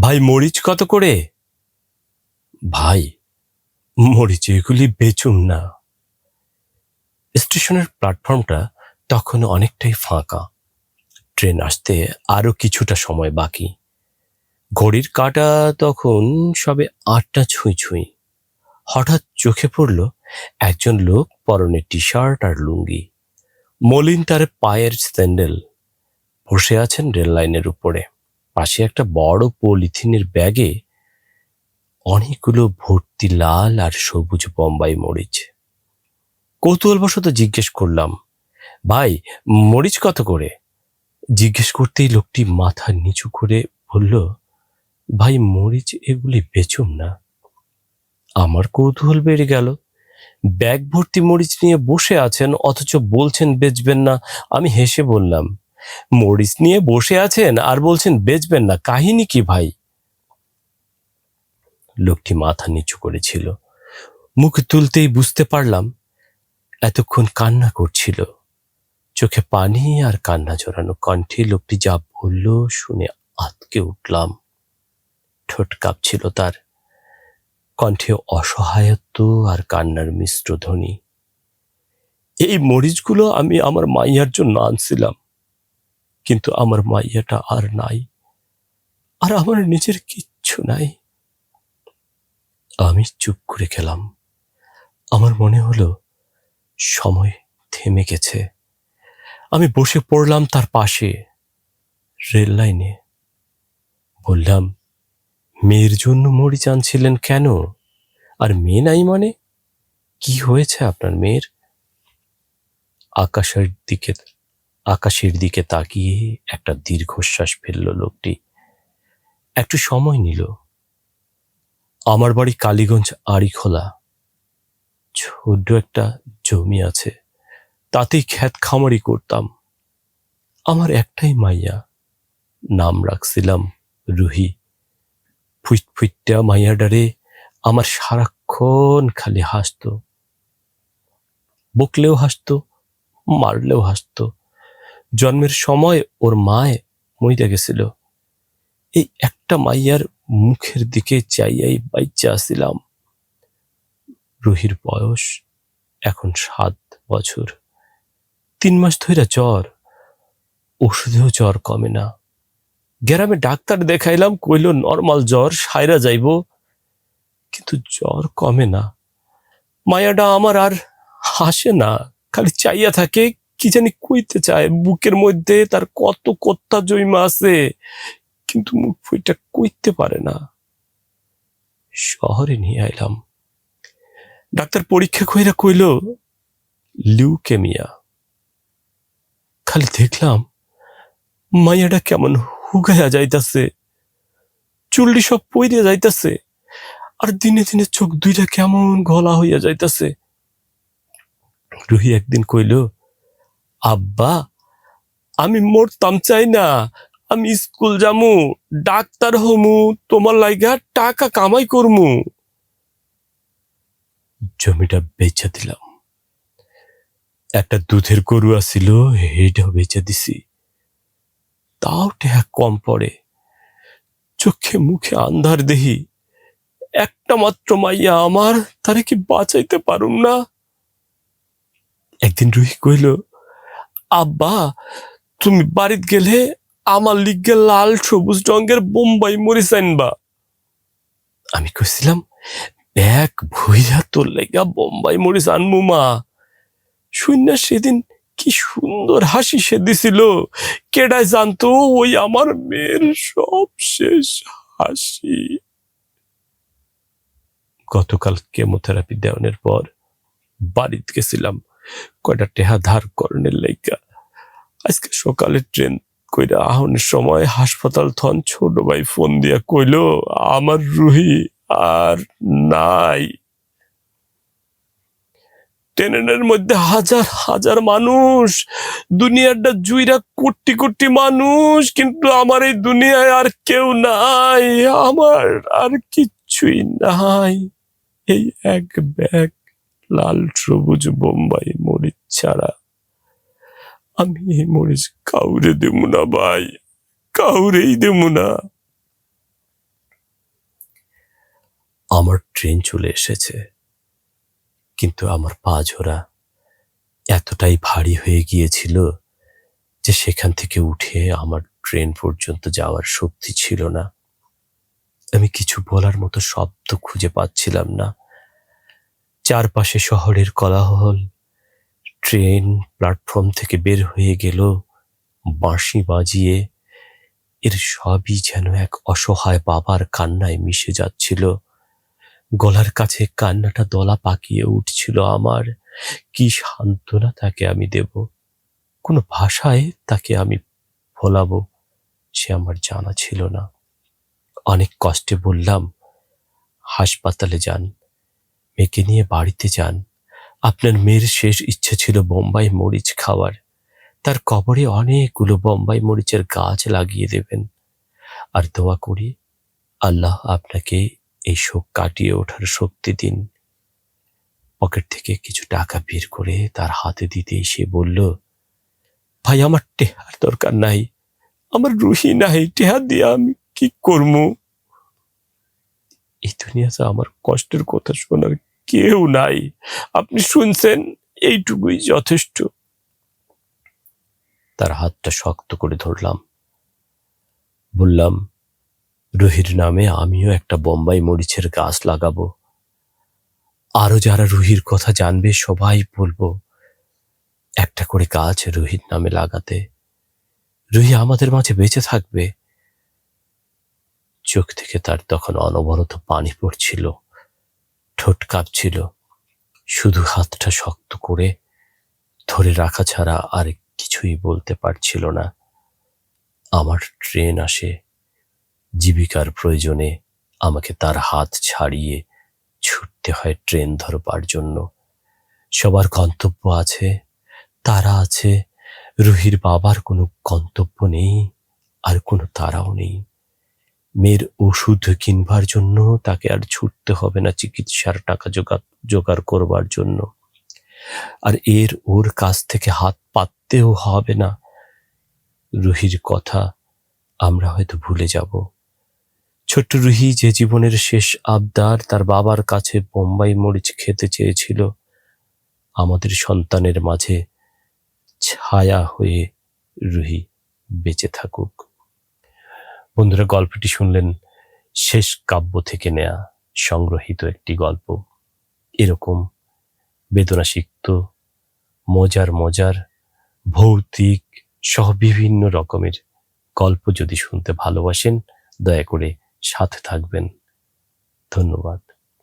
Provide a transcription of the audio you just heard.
ভাই, মরিচ কত করে? ভাই, মরিচ এগুলি বেচুন না। স্টেশনের প্ল্যাটফর্মটা তখন অনেকটাই ফাঁকা। ট্রেন আসতে আরও কিছুটা সময় বাকি। ঘড়ির কাঁটা তখন সবে আটটা ছুঁই ছুঁই। হঠাৎ চোখে পড়ল একজন লোক পরনে টি শার্ট আর লুঙ্গি। মলিন তার পায়ের স্যান্ডেল। বসে আছেন রেল লাইনের উপরে। পাশে একটা বড় পলিথিনের ব্যাগে অনেকগুলো ভর্তি লাল আর সবুজ বোম্বাই মরিচ। কৌতূহলবশত জিজ্ঞেস করলাম, ভাই, মরিচ কত করে? জিজ্ঞেস করতেই লোকটি মাথা নিচু করে বলল, ভাই, মরিচ এগুলি বেচুম না। আমার কৌতূহল বেড়ে গেল। ব্যাগ ভর্তি মরিচ নিয়ে বসে আছেন, অথচ বলছেন, বেচবেন না। আমি হেসে বললাম মরিচ নিয়ে বসে আছেন আর বলছেন, বেচবেন না, কাহিনী কি ভাই? লোকটি মাথা নিচু করেছিল। মুখ তুলতেই বুঝতে পারলাম, এতক্ষণ কান্না করছিল। চোখে পানি আর কান্না জড়ানো কণ্ঠে লোকটি যা বলল শুনে আতকে উঠলাম। ঠোঁট কাঁপছিল তার। কণ্ঠে অসহায়ত্ব আর কান্নার মিশ্র ধ্বনি। এই মরিচগুলো আমি আমার মাইয়ার জন্য আনছিলাম। কিন্তু আমার মাইয়াটা আর নাই, আর আমার নিজের কিচ্ছু নাই। আমি চুপ করে খেলাম আমার মনে হলো সময় থেমে গেছে। আমি বসে পড়লাম তার পাশে, রেল লাইনে। বললাম, মেয়ের জন্য মরিচ আনছিলেন কেন? আর মেয়ে নাই মানে? কি হয়েছে আপনার মেয়ের? আকাশের দিকে আকাশের দিকে তাকিয়ে একটা দীর্ঘশ্বাস ফেলল লোকটি। একটু সময় নিল। আমার বাড়ি কালীগঞ্জ আড়িখোলা ছোট্ট একটা জমি আছে। তাতেই খ্যাত খামারি করতাম। আমার একটাই মাইয়া। নাম রাখছিলাম রুহি। ফুইট ফুইটটা মাইয়াডারে আমার সারাক্ষণ খালি হাসতো। বকলেও হাসতো, মারলেও হাসতো। জন্মের সময় ওর মায় মইরা গেছিল। এই একটা মাইয়ার মুখের দিকে চাইয়াই বাইচা আসছিলাম রুহির বয়স এখন সাত বছর। তিন মাস ধইরা জ্বর। ওষুধেও জ্বর কমে না। গ্রামে ডাক্তার দেখাইলাম, কইল, নর্মাল জ্বর, সাইরা যাইব। কিন্তু জ্বর কমে না। মায়াটা আমার আর হাসে না, খালি চাইয়া থাকে কি জানি কইতে চায়। বুকের মধ্যে তার কত কত্তা জৈমা আছে, কিন্তু মুখ ফুইটা কইতে পারে না। শহরে নিয়ে আইলাম। ডাক্তার পরীক্ষা কইরা কইল, লিউকেমিয়া। খালি দেখলাম, মাইয়াটা কেমন হুগাইয়া যাইতাছে চুল্লি সব পইরে যাইতাছে, আর দিনে দিনে চোখ দুইটা কেমন গলা হইয়া যাইতাছে। রুহি একদিন কইল আব্বা, আমি মরতাম, চাই না। আমি স্কুল যামু, ডাক্তার হমু, তোমার লাইগা টাকা কামাই করমু। জমিটা বেচে দিলাম। একটা দুধের গরু আছিল এইটাও বেচে দিছি। তাও টেহা কম পড়ে। চোখে মুখে আন্ধার দেহি। একটা মাত্র মাইয়া আমার, তারে কি বাঁচাইতে পারুম না? একদিন রুহি কইল আব্বা, তুমি বাড়িত গেলে আমার লিগে লাল, সবুজ রঙের বোম্বাই মরিচ আনবা। আমি কইছিলাম, এক ভুইয়া তোর লেগা বোম্বাই মরিচ আনমু মা। শূন্য সেদিন কি সুন্দর হাসি সে দিছিল। কেডায় জানতো ওই আমার মেয়ের সব শেষ হাসি। গতকাল কেমোথেরাপি দেওয়ানোর পর বাড়িতে গেছিলাম। কয়টা টেহা ধার করণের লাইকা আজকে সকালে ট্রেন কইরা আহনের সময় হাসপাতাল থন ছোট ভাই ফোন দিয়া কইল, আমার রুহি আর নাই। ট্রেনের মধ্যে হাজার হাজার মানুষ, দুনিয়াটা জুইরা কোটি কোটি মানুষ, কিন্তু আমার এই দুনিয়ায় আর কেউ নাই, আমার আর কিচ্ছুই নাই। এই এক ব্যাগ লাল, সবুজ, বোম্বাই, মরিচ ছাড়া। আমি এই মরিচ কাউরে দেবো না ভাই, কাউরেই দেবো না। আমার ট্রেন চলে এসেছে, কিন্তু আমার পা ঝোরা এতটাই ভারী হয়ে গিয়েছিল যে সেখান থেকে উঠে আমার ট্রেন পর্যন্ত যাওয়ার শক্তি ছিল না। আমি কিছু বলার মতো শব্দ খুঁজে পাচ্ছিলাম না। চারপাশে শহরের কোলাহল। ট্রেন প্ল্যাটফর্ম থেকে বের হয়ে গেল, বাঁশি বাজিয়ে। এর সবই যেন এক অসহায় বাবার কান্নায় মিশে যাচ্ছিল। গলার কাছে কান্নাটা দলা পাকিয়ে উঠছিল আমার। কি সান্ত্বনা তাকে আমি দেব? কোনো ভাষায় তাকে আমি ভোলাবো সে আমার জানা ছিল না। অনেক কষ্টে বললাম, হাসপাতালে যান। মেয়েকে নিয়ে বাড়িতে যান। আপনার মেয়ের শেষ ইচ্ছে ছিল বোম্বাই মরিচ খাওয়ার। তার কবরে অনেকগুলো বোম্বাই মরিচের গাছ লাগিয়ে দেবেন। আর দোয়া করি আল্লাহ আপনাকে এই শোক কাটিয়ে ওঠার শক্তি দিন। পকেট থেকে কিছু টাকা বের করে তার হাতে দিতেই সে বলল, ভাই, আমার টেহার দরকার নাই। আমার রুহি নাই। টেহার দিয়ে আমি কি করব? এই দুনিয়াতে আমার কষ্টের কথা শোনার কেউ নাই। আপনি শুনছেন, এইটুকুই যথেষ্ট। তার হাতটা শক্ত করে ধরলাম। বললাম, রুহির নামে আমিও একটা বোম্বাই মরিচের গাছ লাগাবো। আরও যারা রুহির কথা জানবে, সবাই বলব, একটা করে গাছ রুহির নামে লাগাতে। রুহি আমাদের মাঝে বেঁচে থাকবে। চোখ থেকে তার তখন অনবরত পানি পড়ছিল। ঠোঁট কাঁপছিল। শুধু হাতটা শক্ত করে ধরে রাখা ছাড়া আর কিছুই বলতে পারছিল না। আমার ট্রেন আসে। জীবিকার প্রয়োজনে আমাকে তার হাত ছাড়িয়ে ছুটতে হয় ট্রেন ধরবার জন্য। সবার গন্তব্য আছে, তারা আছে। রুহির বাবার কোনো গন্তব্য নেই আর কোনো তারাও নেই। মেয়ের ওষুধ কিনবার জন্য তাকে আর ছুটতে হবে না চিকিৎসার টাকা জোগাড় জোগাড় করবার জন্য। আর এর ওর কাছ থেকে হাত পাততেও হবে না। রুহির কথা আমরা হয়তো ভুলে যাব। ছোট্ট রুহি যে জীবনের শেষ আবদার তার বাবার কাছে বোম্বাই মরিচ খেতে চেয়েছিল, আমাদের সন্তানের মাঝে ছায়া হয়ে রুহি বেঁচে থাকুক। বন্ধুরা, গল্পটি শুনলেন শেষ কাব্য থেকে নেয়া সংগ্রহিত একটি গল্প। এরকম বেদনা সিক্ত মজার মজার, ভৌতিক সহ বিভিন্ন রকমের গল্প যদি শুনতে ভালোবাসেন, দয়া করে সাথে থাকবেন। ধন্যবাদ।